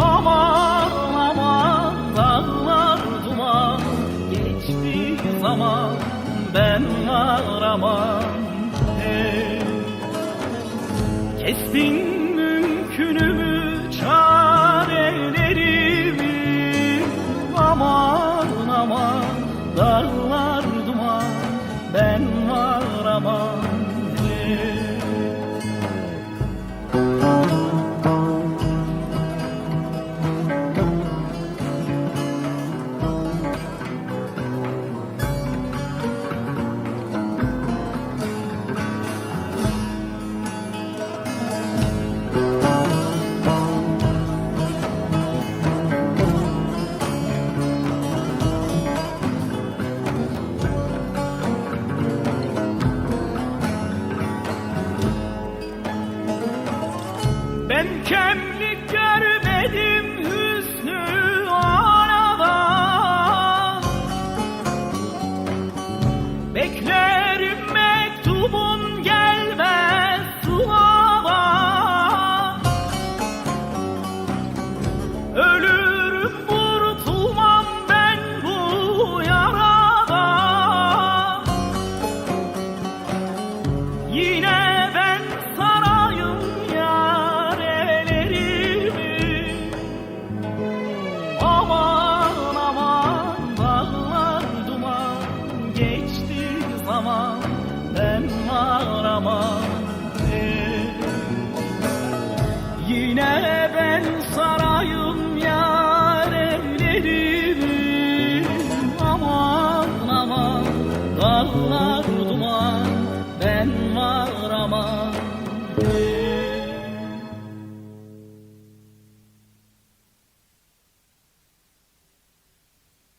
Aman aman dağlar duman Geçti zaman ben aramam hey. Kestin mümkünümü kemlik görmedim hüsnü arada. Beklerim var aman eh. Yine ben sarayım yarelerimi Aman aman dağlar duman ben var aman